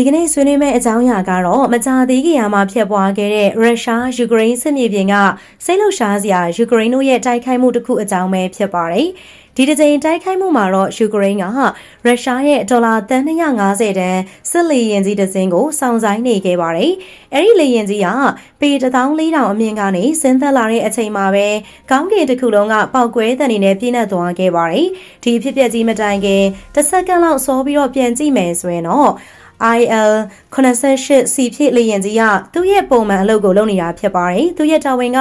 ဒီကနေ့ဆွေးနွေးမယ့်အကြောင်းအရာကတော့မကြာသေးခင်ကမှဖြစ်ပွားခဲ့တဲ့ရုရှားယူကရိန်းစစ်မြေပြင်ကစိတ်လှုပ်ရှားစရာယူကရိန်းတို့ရဲ့တိုက်ခိုက်မှုတစ်ခုအကြောင်းပဲဖြစ်ပါတယ်။ဒီတစ်ကြိမ်တိုက်ခိုက်မှုမှာတော့ယူကရိန်းကရုရှားရဲ့ဒေါ်လာတန်250တန်စစ်လေယာဉ်ကြီးတစ်စင်းကိုစောင့်ဆိုင်နေခဲ့ပါတယ်။အဲဒီလေယာဉ်ကြီးကပေ14000အမြင့်ကနေဆင်းသက်လာတဲ့အချိန်မှာပဲကောင်းကင်တစ်ခုလုံးကပောက်ကွဲတဲ့အနေနဲ့ပြည့်နှက်သွားခဲ့ပါတယ်။ဒီဖြစ်ပျက်ကြီးမတိုင်ခင်တစ်စက္ကန့်လောက်စောပြီးတော့ပြန်ကြည့်မယ်ဆိုရင်တော့ IL 88 C ဖြစ်လေရင်ကြီးကသူ့ရဲ့ပုံမှန်အလုပ်ကိုလုပ်နေတာဖြစ်ပါတယ်။သူ့ရဲ့တာဝန်က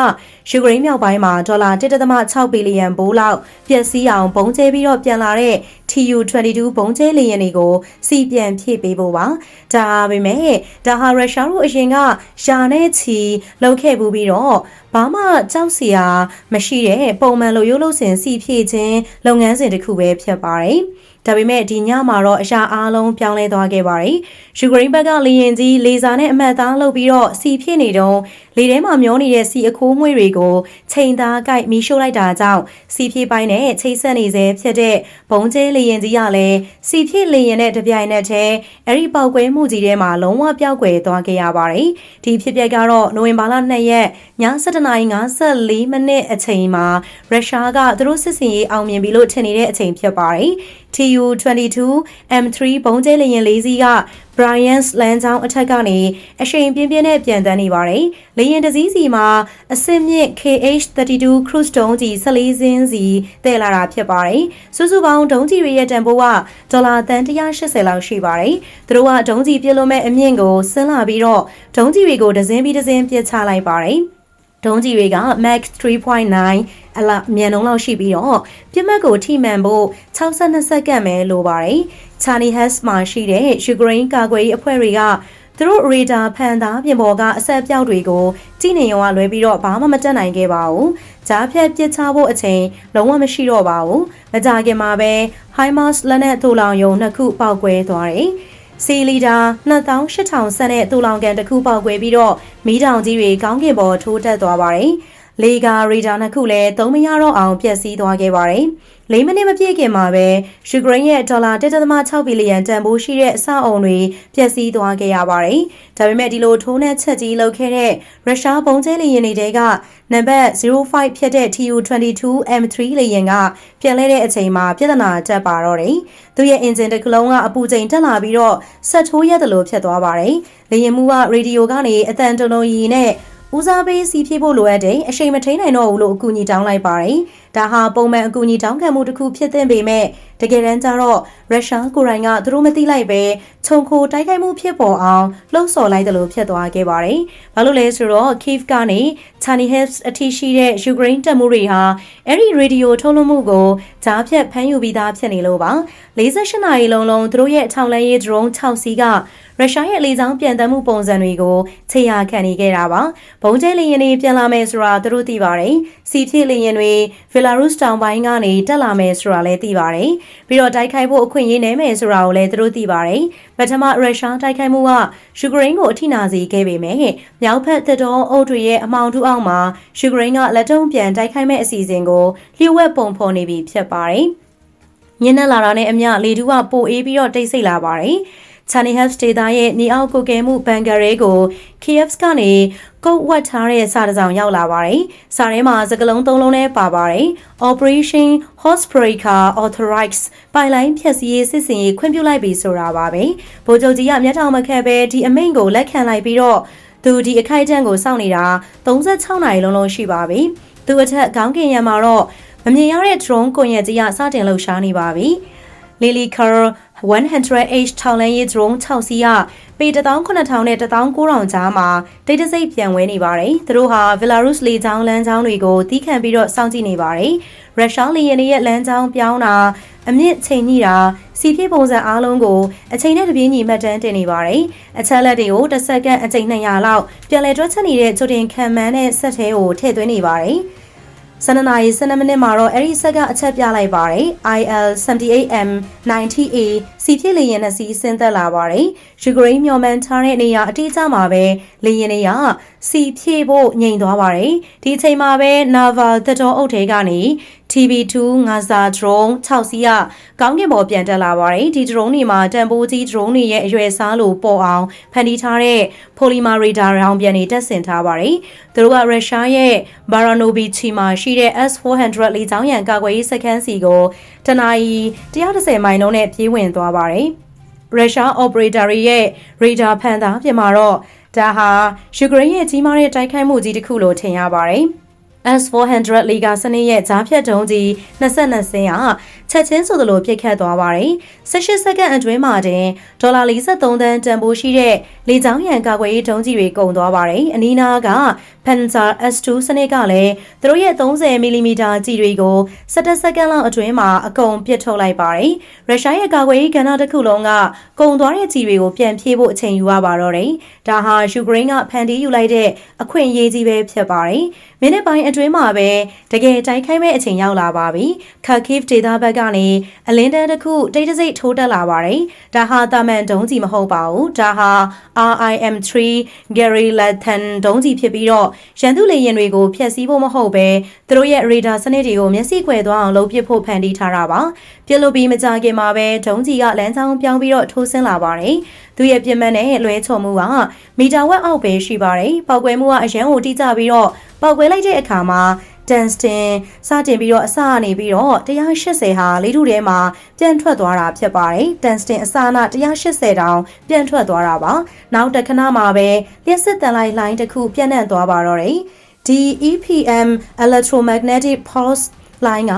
ယူကရိန်းမြောက်ပိုင်းမှာဒေါ်လာ1.6ဘီလီယံဘိုးလောက်ပျက်စီးအောင်ပုံကျဲပြီးတော့ပြန်လာတဲ့ TU22 ဘုံကျဲလေယာဉ်တွေကိုစီပြန်ဖြည့်ပေးဖို့ပါ။ဒါပေမဲ့ဒါဟာရုရှားတို့အရင်ကရှာနဲ့ချီလုပ်ခဲ့ဘူးပြီးတော့ဘာမှကြောက်စရာမရှိတဲ့ပုံမှန်လိုရိုးလို့စင်စီဖြည့်ခြင်းလုပ်ငန်းစဉ်တစ်ခုပဲဖြစ်ပါတယ်။ ဒါပေမဲ့ဒီညမှာတော့အရာအားလုံးပြောင်းလဲသွားခဲ့ပါတယ်။ယူကရိန်းဘက်ကလေရင်ကြီးလေဆာနဲ့အမှတ်သားလုပ်ပြီးတော့စီဖြစ်နေတော့လေထဲမှာမျောနေတဲ့စီအခိုးငွေတွေကိုချိန်သားကိုက်မီးရှို့လိုက်တာကြောင့်စီဖြစ်ပိုင်းနဲ့ချိတ်ဆက်နေစေဖြစ်တဲ့ဘုံကျဲလေရင်ကြီးကလည်းစီဖြစ်လေရင်နဲ့တပြိုင်နက်တည်းအဲ့ဒီပေါက်ကွဲမှုကြီးထဲမှာလုံးဝပျောက်ကွယ်သွားခဲ့ရပါတယ်။ဒီဖြစ်ပျက်ကတော့နိုဝင်ဘာလ2ရက်ည7:54မိနစ်အချိန်မှာရုရှားကသူတို့စစ်စင်ရေးအောင်မြင်ပြီလို့ထင်နေတဲ့အချိန်ဖြစ်ပါတယ်။ TU22 M3 ဘုံကျဲလေယာဉ်လေးစီးက Brian's လမ်းကြောင်းအထက်ကနေအရှိန်ပြင်းပြင်းနဲ့ပြန်တန်းနေပါတယ်။လေယာဉ်တစ်စီးစီမှာအစစ်မြင့် KH32 cruise ဒုံးကြီး14စင်းစီတည်လာတာဖြစ်ပါတယ်။စုစုပေါင်းဒုံးကြီးတွေရဲ့တန်ဖိုးကဒေါ်လာတန်180လောက်ရှိပါတယ်။သူတို့ကဒုံးကြီးပြစ်လို့မဲ့အမြင့်ကိုဆင်းလာပြီးတော့ဒုံးကြီးတွေကိုဒဇင်းပြီးဒဇင်းပြစ်ချလိုက်ပါတယ်။ ဒုံးကြီးတွေက Mach 3.9အလမြန်နှုန်းလောက်ရှိပြီးတော့ပြစ်မှတ်ကိုထိမှန်ဖို့62စက္ကန့်ပဲလိုပါတယ်။ Charlie Hess မှာရှိတဲ့ယူကရိန်းကာကွယ်ရေးအဖွဲ့တွေကသူတို့ရေဒါဖန်သားပြင်ပေါ်ကအဆက်ပြောက်တွေကိုကြည်နေရောကလွဲပြီးတော့ဘာမှမတက်နိုင်ခဲ့ပါဘူး။ဂျားဖြတ်ပစ်ချဖို့အချိန်လုံးဝမရှိတော့ပါဘူး။မကြခင်မှာပဲ HIMARS လက်နက်ထိုးလောင်ယုံနှစ်ခုပေါက်ကွဲသွားတယ်။ စီလီတာ2800ဆန်တဲ့တူလောင်ကန်တစ်ခုပေါက်ကွဲပြီးတော့မီးတောင်ကြီးတွေကောင်းကင်ပေါ်ထိုးတက်သွားပါတယ်။ လေကာရေဒါနှစ်ခုလည်းသုံးမရတော့အောင်ပျက်စီးသွားခဲ့ပါတယ်။၄မိနစ်မပြည့်ခင်မှာပဲယူကရိန်းရဲ့ဒေါ်လာ1.6ဘီလီယံတန်ဖိုးရှိတဲ့အဆောက်အုံတွေပျက်စီးသွားခဲ့ရပါတယ်။ဒါပေမဲ့ဒီလိုထိုးနှက်ချက်ကြီးလုပ်ခဲ့တဲ့ရုရှားဘုံကျဲလေယာဉ်တွေကနံပါတ်05ဖြစ်တဲ့ TU22 M3 လေယာဉ်ကပြန်လဲတဲ့အချိန်မှာပြဿနာတက်ပါတော့တယ်။သူရဲ့အင်ဂျင်တစ်ကလုံးကအပူချိန်တက်လာပြီးတော့ဆက်ထိုးရတယ်လို့ဖြစ်သွားပါတယ်။လေယာဉ်မှူးကရေဒီယိုကနေအတန်တုံတုံရီနဲ့ ဦးစားပေးစီဖြည့်ဖို့လိုအပ်တယ်အချိန်မထိန်နိုင်တော့ဘူးလို့အကူအညီတောင်းလိုက်ပါတယ်။ ဒါဟာပုံမှန်အကူအညီတောင်းခံမှုတစ်ခုဖြစ်တဲ့ပေမဲ့တကယ်တမ်းကျတော့ရုရှားကိုရိုင်းကသူတို့မသိလိုက်ပဲခြုံခိုတိုက်ခိုက်မှုဖြစ်ပေါ်အောင်လှုံ့ဆော်လိုက်တယ်လို့ဖြစ်သွားခဲ့ပါတယ်။ဘာလို့လဲဆိုတော့ Kiev ကနေ Chernihiv အထိရှိတဲ့ယူကရိန်းတပ်မှုတွေဟာအဲ့ဒီရေဒီယိုထုတ်လွှင့်မှုကိုဂျားဖြတ်ဖမ်းယူပြီးသားဖြစ်နေလို့ပါ။48နာရီလုံးလုံးသူတို့ရဲ့ထောင်လဲရေး drone 6စီးကရုရှားရဲ့လေကြောင်းပြန်တမ်းမှုပုံစံတွေကိုခြေရာခံနေခဲ့တာပါ။ဘုံကျဲလေယာဉ်တွေပြန်လာမယ်ဆိုတာသူတို့သိပါတယ်။စီဖြစ်လေယာဉ်တွေဗီလာရုစ်တောင်ပိုင်းကနေတက်လာမယ်ဆိုတာလည်းသိပါတယ်။ပြီးတော့တိုက်ခိုက်ဖို့အခွင့်အရေးနည်းမယ်ဆိုတာကိုလည်းသူတို့သိပါတယ်။ပထမရုရှားတိုက်ခိုက်မှုကယူကရိန်းကိုအထိနာစေခဲ့ပေမဲ့မြောက်ဖက်တပ်တော်အုပ်တွေရဲ့အမောင်ထုအောက်မှာယူကရိန်းကလက်တုံးပြန်တိုက်ခိုက်မဲ့အစီအစဉ်ကိုလျှို့ဝှက်ပုံဖော်နေပြီဖြစ်ပါတယ်။ညနေလာတာနဲ့အမျှလေတူးကပိုအေးပြီးတော့တိတ်ဆိတ်လာပါတယ်။ Chernihiv ဒေသရဲ့နေအောက်ကိုကဲမှုဘန်ဂရဲကို Kiev ကနေကုတ်ဝတ်ထားတဲ့စာတစောင်ရောက်လာပါတယ်။စာထဲမှာစကလုံးသုံးလုံးနဲ့ပါပါတယ်။ Operation Horsebreaker Authorized ပိုင်လိုင်းဖြည့်စည်းရေးစစ်စင်ရေးခွင့်ပြုလိုက်ပြီဆိုတာပါပဲ။ဗိုလ်ချုပ်ကြီးကမျက်ထောင်မခက်ပဲဒီအမိန့်ကိုလက်ခံလိုက်ပြီးတော့သူဒီအခိုက်အတန့်ကိုစောင့်နေတာ36နာရီလုံးလုံးရှိပါပြီ။သူအထက်ခေါင်းကင်ရံမှာတော့မမြင်ရတဲ့ drone ကွန်ရက်ကြီးကစတင်လှုပ်ရှားနေပါပြီ။ Lily Carr 100H ထောင်လန်းရေး drone 6စီးကပေ19000နဲ့19000ကြားမှာဒိတ်တစိတ်ပြန်ဝဲနေပါတယ်။သူတို့ဟာ Belarus လေကြောင်းလမ်းကြောင်းတွေကိုတီးခန့်ပြီးတော့စောင့်ကြည့်နေပါတယ်။ရုရှားလေယာဉ်တွေရဲ့လမ်းကြောင်းပြောင်းတာအမြင့်ချိန်ညိတာစီပြည့်ပုံစံအားလုံးကိုအချိန်နဲ့တပြေးညီမှတ်တမ်းတင်နေပါတယ်။အချက်လက်တွေကိုတစ်စက္ကန့်အချိန်200လောက်ပြန်လည်တွက်ချက်နေတဲ့ကြိုတင်ခံမှန်းတဲ့ဆက်သေးကိုထည့်သွင်းနေပါတယ်။ 12နာရီ12မိနစ်မှာတော့အဲ့ဒီဆက်က အချက်ပြလိုက်ပါတယ် IL 78M 90A စီဖြစ်လေယာဉ်နှစ်စီးဆင်းသက်လာပါတယ်ယူကရိန်းမျှော်မှန်းထားတဲ့နေရာအတိအကျမှာပဲလေယာဉ်တွေကစီဖြည့်ဖို့ညှိမ်သွားပါတယ်ဒီအချိန်မှာပဲ Naval တပ်တော်အုပ်ထဲကနေ TB2 ငါစာ drone 6စီးကကောင်းကင်ပေါ်ပြန်တက်လာပါတယ်ဒီ drone တွေမှာတန်ဖိုးကြီး drone တွေရဲ့အရွယ်စားလို့ပေါ်အောင်ဖန်တီးထားတဲ့ polymer radar ရောင်ပြန်တွေတက်ဆင်ထားပါတယ်သူတို့ကရုရှားရဲ့ Baranovichy မှာရှိတဲ့ S400 လေကြောင်းရန်ကာကွယ်ရေးစခန်းစီကိုတနအီ130မိုင်နှုန်းနဲ့ပြေးဝင်သွားပါတယ်ရုရှား operator ရဲ့ radar ဖန်သားပြင်မှာတော့ဒါဟာယူကရိန်းရဲ့ကြီးမားတဲ့တိုက်ခိုက်မှုကြီးတစ်ခုလို့ထင်ရပါတယ်။ S400 လီဂါစနစ်ရဲ့ဂျားဖြတ်တုံးကြီး22စင်းဟာချက်ချင်းဆိုသလိုပြစ်ခတ်သွားပါတယ်။18စက္ကန့်အတွင်းမှာတင်ဒေါ်လာ43သန်းတန်ဖိုးရှိတဲ့လေကြောင်းရန်ကာကွယ်ရေးတုံးကြီးတွေကုန်သွားပါတယ်။အနီးနားက Panzer S2 စနစ်ကလည်းသူတို့ရဲ့30မီလီမီတာကြီးတွေကို17စက္ကန့်လောက်အတွင်းမှာအကုန်ပစ်ထုတ်လိုက်ပါတယ်။ရုရှားရဲ့ကာကွယ်ရေးကဏ္ဍတစ်ခုလုံးကကုန်သွားတဲ့ကြီးတွေကိုပြန်ဖြည့်ဖို့အချိန်ယူရပါတော့တယ်။ဒါဟာယူကရိန်းကဖန်တီးယူလိုက်တဲ့အခွင့်အရေးကြီးပဲဖြစ်ပါတယ်။မိနစ်ပိုင်းအတွင်းမှာပဲတကယ်တိုက်ခိုက်မဲ့အချိန်ရောက်လာပါပြီ။ Kharkiv ဒေသဘက်ကနေအလင်းတန်းတစ်ခုတိတ်တဆိတ်ထိုးတက်လာပါတယ်။ဒါဟာတာမန်ဒုံးကြီးမဟုတ်ပါဘူး။ဒါဟာ RIM3 Gary Lathan ဒုံးကြီးဖြစ်ပြီးတော့ရန်သူလေယာဉ်တွေကိုဖျက်ဆီးဖို့မဟုတ်ပဲသူတို့ရဲ့ရေဒါစနစ်တွေကိုမျက်စိခွဲသွားအောင်လုပ်ပစ်ဖို့ဖန်တီးထားတာပါပြစ်လို့ပြီးမကြခင်မှာပဲဒုံးကြီးကလမ်းကြောင်းပြောင်းပြီးတော့ထိုးဆင်းလာပါတယ်သူရဲ့ပြစ်မှတ်နဲ့လွဲချော်မှုကမီတာဝက်အောက်ပဲရှိပါတယ်ပောက်ကွဲမှုကအရန်ကိုတိကျပြီးတော့ ပောက်ကွဲလိုက်တဲ့အခါမှာတန်စတင်စတင်ပြီးတော့အစအနေပြီးတော့180ဟာလေးထုထဲမှာပြန်ထွက်သွားတာဖြစ်ပါတယ်တန်စတင်အစနာ180တောင်ပြန်ထွက်သွားတာပါနောက်တခဏမှာပဲလျှက်စစ်တန်လိုက်လိုင်းတစ်ခုပြန့်နှံ့သွားပါတော့တယ်ဒီ EPM electromagnetic pulse လိုင်းက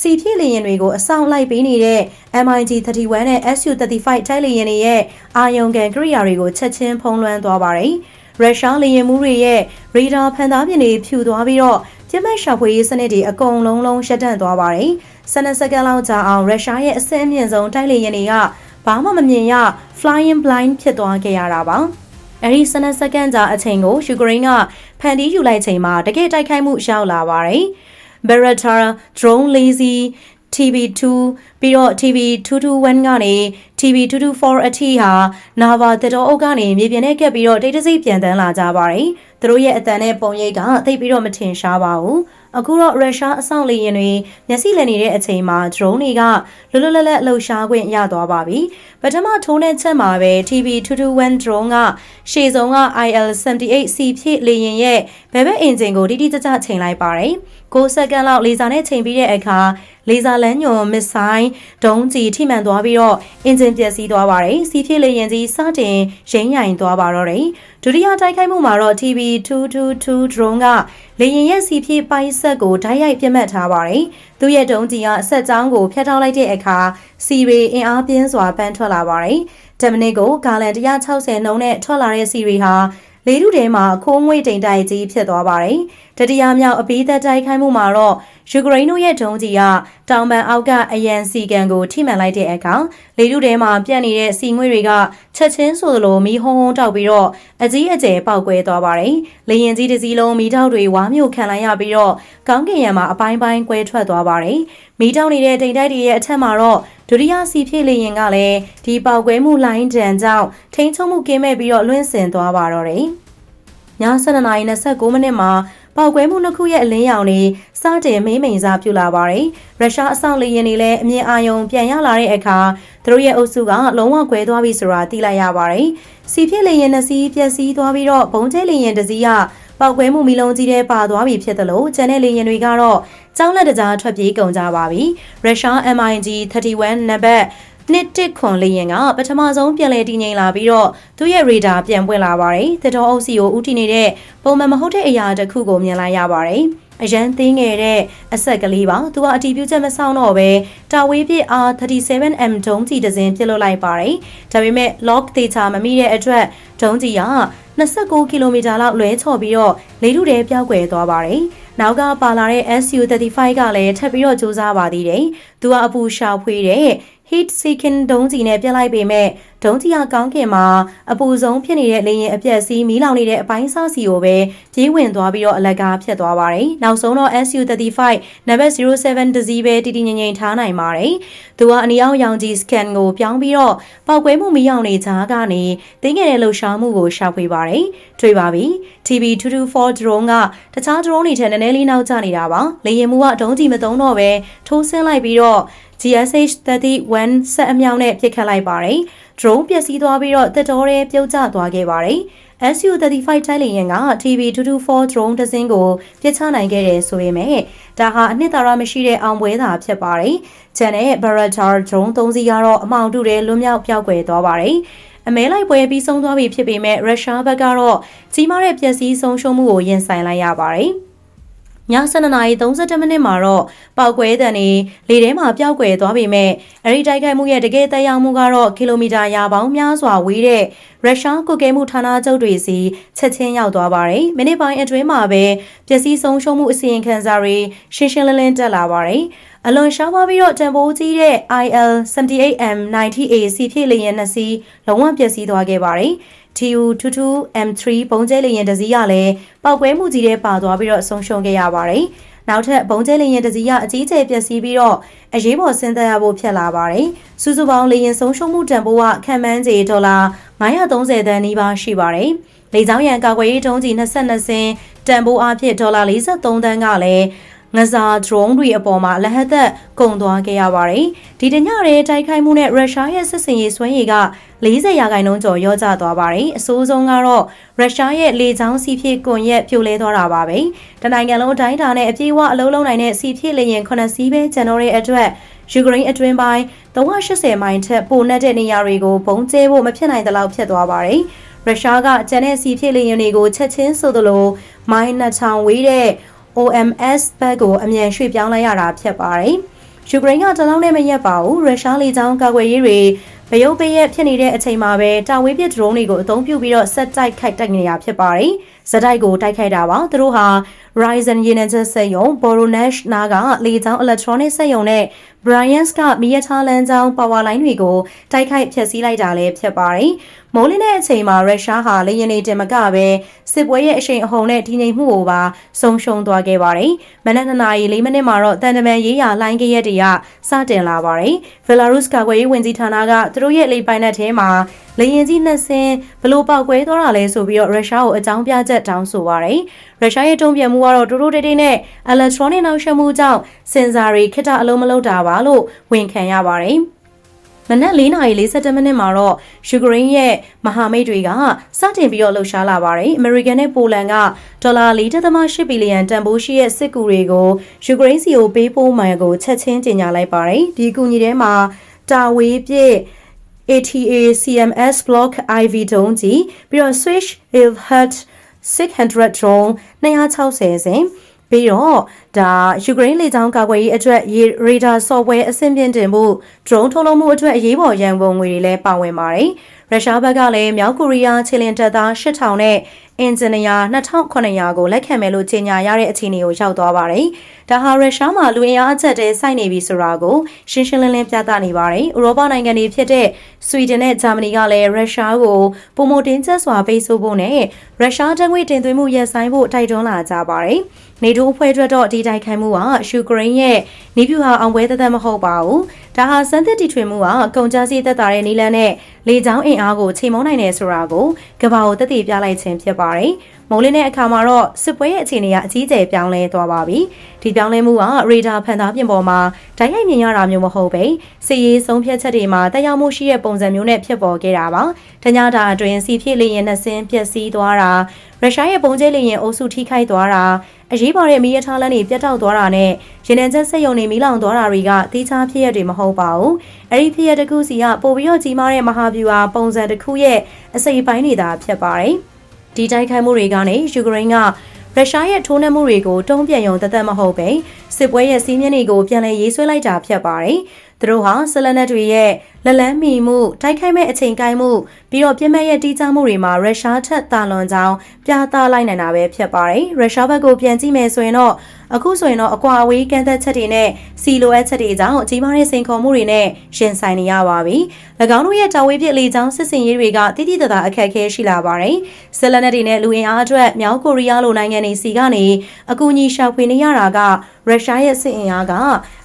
စီဖြည့်လေယာဉ်တွေကိုအဆောင်လိုက်ပေးနေတဲ့ MiG-31 နဲ့ Su-35 တိုက်လေယာဉ်တွေရဲ့အာယုံကန်ကိရိယာတွေကိုချက်ချင်းဖုံးလွှမ်းသွားပါတယ်။ ရုရှားလေယာဉ်မှုတွေရဲ့ရေဒါဖန်သားပြင်တွေဖြူသွားပြီးတော့ပြစ်မှတ်ရှာဖွေရေးစနစ်တွေအကုန်လုံးလုံးရှက်တန့်သွားပါတယ်။12စက္ကန့်လောက်ကြာအောင်ရုရှားရဲ့အဆင့်အမြင့်ဆုံးတိုက်လေယာဉ်တွေကဘာမှမမြင်ရ flying blind ဖြစ်သွားခဲ့ရတာပါ။အဲဒီ12စက္ကန့်ကြာအချိန်ကိုယူကရိန်းကဖန်တီးယူလိုက်ချိန်မှာတကယ်တိုက်ခိုက်မှုရောက်လာပါတယ်။ Beretta drone lazy TB2 ပြီးတော့ TB221 ကနေ TB224 အထိဟာနာဗာတတော်အုပ်ကနေမြေပြင်နဲ့ကပ်ပြီးတော့တိတ်တဆိတ်ပြန်တန်းလာကြပါတယ်။သူတို့ရဲ့အတန်နဲ့ပုံရိပ်ကသိပ်ပြီးတော့မထင်ရှားပါဘူး။အခုတော့ရုရှားအဆောင်လေယာဉ်တွေမျက်စိလည်နေတဲ့အချိန်မှာ drone တွေကလွတ်လွတ်လပ်လပ်လှုပ်ရှားခွင့်ရသွားပါပြီ။ပထမထိုးတဲ့ချက်မှာပဲ TB221 drone ကရှေ့ဆုံးက IL-78C ဖြစ်လေယာဉ်ရဲ့ဘယ်ဘက်အင်ဂျင်ကိုတိတိကျကျချိန်လိုက်ပါတယ်။9စက္ကန့်လောက်လေဆာနဲ့ချိန်ပြီးတဲ့အခါ လေဆာလန်းညွန်မစ်ဆိုင်းဒုံးကြီးထိမှန်သွားပြီးတော့အင်ဂျင်ပျက်စီးသွားပါတယ်။စီဖြစ်လေရင်ကြီးစတင်ရိမ့်ရိုင်သွားပါတော့တယ်။ဒုတိယတိုက်ခိုက်မှုမှာတော့ TB222 drone ကလေရင်ရဲ့စီဖြစ်ပိုက်ဆက်ကိုဓာတ်ရိုက်ပြတ်မှတ်ထားပါတယ်။သူ့ရဲ့ဒုံးကြီးကဆက်ကြောင်းကိုဖျက်ထောက်လိုက်တဲ့အခါစီရီအင်အားပြင်းစွာပန်းထွက်လာပါတယ်။တမနစ်ကိုဂါလန်160နှုန်းနဲ့ထွက်လာတဲ့စီရီဟာ လေထုထဲမှာခိုးငွေတိမ်တိုက်ကြီးဖြစ်သွားပါတယ်။တတိယမြောက်အပိသက်တိုက်ခိုက်မှုမှာတော့ယူကရိန်းတို့ရဲ့ဒုံးကြီးကတောင်ပန်အောက်ကအရန်စီကန်ကိုထိမှန်လိုက်တဲ့အခါလေထုထဲမှာပြန့်နေတဲ့စီငွေတွေကချက်ချင်းဆိုသလိုမီးဟုံးဟုံးတောက်ပြီးတော့အကြီးအကျယ်ပေါက်ကွဲသွားပါတယ်။လေရင်ကြီးတစ်စီးလုံးမီးတောက်တွေဝါမျိုးခံလိုက်ရပြီးတော့ကောင်းကင်ယံမှာအပိုင်းပိုင်းကွဲထွက်သွားပါတယ်။မီးတောက်နေတဲ့တိမ်တိုက်တွေရဲ့အထက်မှာတော့ ဒုတိယစီဖြစ်လေရင်ကလည်းဒီပေါက်ကွဲမှုလိုင်းတန်ကြောင့်ထိန်းချုပ်မှုကင်းမဲ့ပြီးတော့လွင့်စင်သွားပါတော့တယ်။ည7:29မိနစ်မှာပေါက်ကွဲမှုနှစ်ခုရဲ့အလင်းရောင်တွေစတင်မိမ့်မိန်စားပြူလာပါတယ်။ရုရှားအဆောင်လေယာဉ်တွေလည်းအမြင်အာရုံပြန်ရလာတဲ့အခါသူတို့ရဲ့အုပ်စုကလုံးဝကွဲသွားပြီဆိုတာသိလိုက်ရပါတယ်။စီဖြစ်လေယာဉ်နှစ်စီးပျက်စီးသွားပြီးတော့ဘုံကျဲလေယာဉ်တစ်စီးက ပောက်ကွဲမှုမီလုံးကြီးထဲပါသွားပြီဖြစ်သလိုကျန်တဲ့လေယာဉ်တွေကတော့ကျောင်းလက်တကြားထွက်ပြေးကုန်ကြပါပြီ။ရုရှား MiG 31နံပါတ် နှစ်တစ်ခွန်လေရင်ကပထမဆုံးပြန်လည်တည်ငြိမ်လာပြီးတော့သူ့ရဲ့ရေဒါပြန်ပွင့်လာပါတယ်။သတော်အုပ်စီကိုဥတီနေတဲ့ပုံမှန်မဟုတ်တဲ့အရာတစ်ခုကိုမြင်လိုက်ရပါတယ်။အရန်သေးငယ်တဲ့အဆက်ကလေးပါသူကအတီးပြုချက်မဆောင်တော့ပဲတာဝေးပြစ် R37M ဒုံးကြီးတစ်စင်းပြစ်လွတ်လိုက်ပါတယ်ဒါပေမဲ့ lock data မမိတဲ့အတွက်ဒုံးကြီးက29ကီလိုမီတာလောက်လွဲချော်ပြီးတော့လေထုထဲပျောက်ကွယ်သွားပါတယ်နောက်ကပါလာတဲ့ SU35 ကလည်းထပ်ပြီးတော့စူးစမ်းပါသေးတယ်သူကအပူရှာဖွေတဲ့ heat seeking ဒုံးကြီးနဲ့ပြက်လိုက်ပေမဲ့ ဒဒုံးကြီးအကောင်းခင်မှာအပူဆုံးဖြစ်နေတဲ့လေရင်အပြက်စီးမီးလောင်နေတဲ့အပိုင်းစားစီကိုပဲပြေးဝင်သွားပြီးတော့အလကားဖြစ်သွားပါတယ်။နောက်ဆုံးတော့ SU35 နံပါတ်07တစည်းပဲတည်တည်ငြိမ်ငြိမ်ထားနိုင်ပါတယ်။သူကအနီအောင်ရောင်ကြီး scan ကိုပြောင်းပြီးတော့ပောက်ကွဲမှုမီးရောင်နေကြားကနေတင်းငယ်တဲ့လှုပ်ရှားမှုကိုရှာဖွေပါတယ်။တွေ့ပါပြီ။ TB224 drone ကတခြား drone တွေထက်နည်းနည်းလေးနောက်ကျနေတာပါ။လေရင်မှုကဒုံးကြီးမသုံးတော့ပဲထိုးဆင်းလိုက်ပြီးတော့ GSH-31 ဆက်အမြောက်နဲ့ပစ်ခတ်လိုက်ပါတယ်။ drone ပျက်စီးသွားပြီးတော့တက်တော်ရဲပြုတ်ကျသွားခဲ့ပါတယ်။ SU-35 တိုက်လေယာဉ်က TB224 drone တစ်စင်းကိုပြစ်ချနိုင်ခဲ့တယ်ဆိုပေမဲ့ဒါဟာအနှစ်သာရမရှိတဲ့အောင်ပွဲသာဖြစ်ပါတယ်။ကျန်တဲ့ Baratar drone 3စီးကတော့အမောင်တူတဲ့လွတ်မြောက်ပျောက်ကွယ်သွားပါတယ်။အမဲလိုက်ပွဲပြီးဆုံးသွားပြီဖြစ်ပေမဲ့ရုရှားဘက်ကတော့ကြီးမားတဲ့ပျက်စီးဆုံးရှုံးမှုကိုရင်ဆိုင်လိုက်ရပါတယ်။ ည7:32မိနစ်မှာတော့ပောက်ကွဲတံနေလေထဲမှာပျောက်ကွယ်သွားပေမဲ့အဲဒီတိုက်ခိုက်မှုရဲ့တကယ်တရားမှုကတော့ကီလိုမီတာရာပေါင်းများစွာဝေးတဲ့ရုရှားကုတ်ကဲမှုဌာနချုပ်တွေစီချက်ချင်းရောက်သွားပါတယ်။မိနစ်ပိုင်းအတွင်းမှာပဲပျက်စီးဆုံးရှုံးမှုအစီရင်ခံစာတွေရှင်းရှင်းလင်းလင်းတက်လာပါတယ်။အလွန်ရှားပါပြီးတော့တန်ဖိုးကြီးတဲ့ IL 78M 90A စီဖြစ်လေယာဉ်နှစ်စီးလုံးဝပျက်စီးသွားခဲ့ပါတယ်။ TU22 M3 ပုံကျဲလေယာဉ်တစ်စီးကလည်းပောက်ကွဲမှုကြီးတဲ့ပါသွားပြီးတော့ဆုံးရှုံးခဲ့ရပါတယ်။နောက်ထပ်ပုံကျဲလေယာဉ်တစ်စီးကအကြီးကျယ်ပျက်စီးပြီးတော့အရေးပေါ်ဆင်းသက်ရဖို့ဖြစ်လာပါတယ်။စုစုပေါင်းလေယာဉ်ဆုံးရှုံးမှုတန်ဖိုးကခံမှန်းကြေဒေါ်လာ930သန်းနီးပါးရှိပါတယ်။လေကြောင်းရန်ကာကွယ်ရေးတုံးကြီး22စင်းတန်ဖိုးအဖြစ်ဒေါ်လာ43သန်းကလည်း ငဇာ drone တွေအပေါ်မှာလဟတ်သက်ကုန်သွားခဲ့ရပါတယ်။ဒီတညရဲတိုက်ခိုက်မှုနဲ့ရုရှားရဲ့စစ်စင်ရေးစွမ်းရည်က40ရာခိုင်နှုန်းကျော်ရော့ကျသွားပါတယ်။အဆိုးဆုံးကတော့ရုရှားရဲ့လေကြောင်းစီးဖြစ်ကွန်ရက်ပြိုလဲသွားတာပါပဲ။တနိုင်ငံလုံးအတိုင်းအတာနဲ့အပြေးအဝအလုံးလုံးနိုင်တဲ့စီးဖြစ်လေရင်9စီးပဲကျန်တော့တဲ့အတွက်ယူကရိန်းအတွင်းပိုင်း380မိုင်ထက်ပိုနှက်တဲ့နေရာတွေကိုဘုံကျဲဖို့မဖြစ်နိုင်သလောက်ဖြစ်သွားပါတယ်။ရုရှားကကျန်တဲ့စီးဖြစ်လေရင်တွေကိုချက်ချင်းဆိုသလိုမိုင်းနှစ်ထောင်ဝေးတဲ့ OMS ဘက်ကိုအမြန်ရွှေ့ပြောင်းလိုက်ရတာဖြစ်ပါတယ်။ယူကရိန်းကတလုံးနဲ့မရက်ပါဘူးရုရှားလေကြောင်းကာကွယ်ရေးတွေဗယုတ်ပရက်ဖြစ်နေတဲ့အချိန်မှာပဲတာဝေးပစ်ဒရုန်းတွေကိုအသုံးပြုပြီးတော့ဆက်တိုက်ခိုက်တိုက်နေတာဖြစ်ပါတယ်။ ဇက်တိုက်ကိုတိုက်ခိုက်တာပါ။သူတို့ဟာ Ryzen ရေနံချက်စက်ရုံ Voronezh နားကလေကြောင်း electronic စက်ရုံနဲ့ Bryans ကမီးရထားလမ်းကြောင်း power line တွေကိုတိုက်ခိုက်ဖျက်ဆီးလိုက်တာလည်းဖြစ်ပါတယ်။မိုးလင်းတဲ့အချိန်မှာရုရှားဟာလေယာဉ်တွေတင်မကပဲစစ်ပွဲရဲ့အရှိန်အဟုန်နဲ့တည်ငြိမ်မှုကိုပါဆုံးရှုံးသွားခဲ့ပါတယ်။မနက်2နာရီ4မိနစ်မှာတော့တန်တမန်ရေးရာလိုင်းကရက်တွေကစတင်လာပါတယ်။ Belarus ကာကွယ်ရေးဝန်ကြီးဌာနကသူတို့ရဲ့လေပိုင်နက်ထဲမှာ လေရင်ကြီးနှစ်စင်းဘလို့ပောက်ကွဲသွားတာလဲဆိုပြီးတော့ရုရှားကိုအကြောင်းပြချက်တောင်းဆိုပါရယ်ရုရှားရဲ့တုံ့ပြန်မှုကတော့တိုးတိုးတိတ်တိတ်နဲ့ electronic နောက်ရှက်မှုကြောင့်စင်ဆာတွေခိတအလုံးမလုံးတာပါလို့ဝန်ခံရပါတယ်မနက်4:47မိနစ်မှာတော့ယူကရိန်းရဲ့မဟာမိတ်တွေကစတင်ပြီးတော့လှုပ်ရှားလာပါတယ်။အမေရိကန်နဲ့ပိုလန်ကဒေါ်လာ4.8ဘီလီယံတန်ဖိုးရှိတဲ့စစ်ကူတွေကိုယူကရိန်းစီကိုပေးပို့မှန်ကိုချက်ချင်းကြေညာလိုက်ပါတယ်။ဒီကူညီထဲမှာတာဝေးပြည့် ATA CMS Block IV တုံးကြီးပြီးတော့ Swish Ilhat 600 drone 260စင်ပြီးတော့ဒါယူကရိန်းလေကြောင်းကာကွယ်ရေးအတွက်ရေဒါ software အဆင့်မြင့်တင်မှု drone ထုတ်လုပ်မှုအတွက်အရေးပေါ်ရန်ပုံငွေတွေလည်းပါဝင်ပါတယ်။ရုရှားဘက်ကလည်းမြောက်ကိုရီးယားခြေလင်တပ်သား8000နဲ့ အင်ဂျင်နီယာ2900ကိုလက်ခံမယ်လို့ကြေညာရတဲ့အခြေအနေကိုရောက်သွားပါတယ်။ဒါဟာရုရှားမှာလူအင်အားအချက်တဲစိုက်နေပြီဆိုတာကိုရှင်းရှင်းလင်းလင်းပြသနေပါတယ်။ဥရောပနိုင်ငံတွေဖြစ်တဲ့ဆွီဒင်နဲ့ဂျာမနီကလည်းရုရှားကိုပုံမတင်ကျပ်စွာပိတ်ဆို့ဖို့နဲ့ရုရှားတံငွေတင်သွင်းမှုရပ်ဆိုင်းဖို့တိုက်တွန်းလာကြပါတယ်။နေတိုးအဖွဲ့အတွက်တော့ဒီတိုက်ခိုက်မှုကယူကရိန်းရဲ့နေပြူဟာအောင်ပွဲသက်သက်မဟုတ်ပါဘူး။ဒါဟာစမ်းသစ်တီထွင်မှုကကုန်ကျစရိတ်သက်သာတဲ့နီလန်းနဲ့လေကြောင်းအင်အားကိုချိန်မုံနိုင်တယ်ဆိုတာကိုကမ္ဘာကိုသက်သေပြလိုက်ခြင်းဖြစ်ပါတယ်။မိုးလင်းတဲ့အခါမှာတော့စစ်ပွဲရဲ့အခြေအနေကအကြီးအကျယ်ပြောင်းလဲသွားပါပြီ။ဒီပြောင်းလဲမှုကရေဒါဖန်သားပြင်ပေါ်မှာဓာတ်ရိုက်မြင်ရတာမျိုးမဟုတ်ပဲစစ်ရေးဆုံးဖြတ်ချက်တွေမှာတက်ရောက်မှုရှိတဲ့ပုံစံမျိုးနဲ့ဖြစ်ပေါ်ခဲ့တာပါ။တညတာအတွင်းစီဖြစ်လေရင်နှစင်းပျက်စီးသွားတာရုရှားရဲ့ပုံကျဲလေရင်အုပ်စုထိခိုက်သွားတာအရေးပေါ်တဲ့မီးရထားလမ်းတွေပြတ်တောက်သွားတာနဲ့ရေနံချက်စက်ရုံတွေမီးလောင်သွားတာတွေကတိကျဖြစ်ရတွေမဟုတ်ပါဘူး။အဲ့ဒီဖြစ်ရတစ်ခုစီကပိုပြီးတော့ကြီးမားတဲ့မဟာဗျူဟာပုံစံတစ်ခုရဲ့အစိပ်ပိုင်းတွေသာဖြစ်ပါတယ်။ ဒီတိုက်ခိုက်မှုတွေကနေယူကရိန်းကရုရှားရဲ့ထိုးနှက်မှုတွေကိုတုံ့ပြန်ရုံတသက်မဟုတ်ပဲစစ်ပွဲရဲ့စီးမြင့်တွေကိုပြန်လည်ရေးဆွဲလိုက်တာဖြစ်ပါတယ်။။ သူတို့ဟာဆလနက်တွေရဲ့လက်လန်းမီမှုတိုက်ခိုက်မဲ့အချိန်ကိုင်းမှုပြီးတော့ပြစ်မဲ့ရဲ့တီးခြားမှုတွေမှာရုရှားထက်တာလွန်ကြောင်းပြသလိုက်နိုင်တာပဲဖြစ်ပါတယ်။ရုရှားဘက်ကိုပြန်ကြည့်မယ်ဆိုရင်တော့အခုဆိုရင်တော့အကွာအဝေးကန့်သက်ချက်တွေနဲ့စီလိုအပ်ချက်တွေကြောင့်အကြီးမားတဲ့စိန်ခေါ်မှုတွေနဲ့ရှင်ဆိုင်နေရပါပြီ။၎င်းတို့ရဲ့တာဝေးပြစ်လေကြောင်းစစ်စင်ရေးတွေကတိတိတသာအခက်အခဲရှိလာပါတယ်။ဆလနက်တွေနဲ့လူအင်အားအတွက်မြောက်ကိုရီးယားလိုနိုင်ငံတွေစီကနေအကူအညီရှာဖွေနေရတာက ရုရှားရဲ့စစ်အင်အားက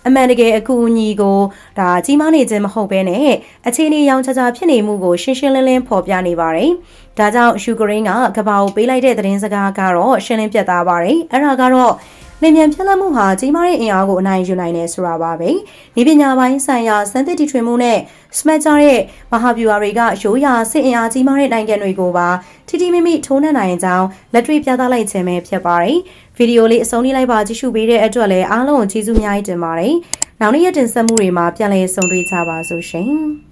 အမှန်တကယ်အကူအညီကိုဒါကြီးမားနေခြင်းမဟုတ်ဘဲနဲ့အခြေအနေရောင်ချာချာဖြစ်နေမှုကိုရှင်းရှင်းလင်းလင်းဖော်ပြနေပါတယ်။ဒါကြောင့်ယူကရိန်းကကမ္ဘာကိုပေးလိုက်တဲ့သတင်းစကားကတော့ရှင်းလင်းပြတ်သားပါတယ်။အဲ့ဒါကတော့လင်မြန်ဖြစ်လက်မှုဟာကြီးမားတဲ့အင်အားကိုအနိုင်ယူနိုင်တယ်ဆိုတာပါပဲ။ဒီပညာပိုင်းဆိုင်ရာစံသစ်တီထွင်မှုနဲ့စမတ်ကြတဲ့မဟာဗျူဟာတွေကရိုးရာစစ်အင်အားကြီးမားတဲ့နိုင်ငံတွေကိုပါထိထိမိမိထိုးနှက်နိုင်ကြောင်းလက်တွေ့ပြသလိုက်ခြင်းပဲဖြစ်ပါတယ်။ ဗီဒီယိုလေးအဆုံးလေးလိုက်ပါကြည့်ရှုပေးတဲ့အတွက်လည်းအားလုံးကိုကျေးဇူးအများကြီးတင်ပါတယ်။နောက်နေ့ရက်တင်ဆက်မှုတွေမှာပြန်လည်ဆုံတွေ့ကြပါစို့ရှင်။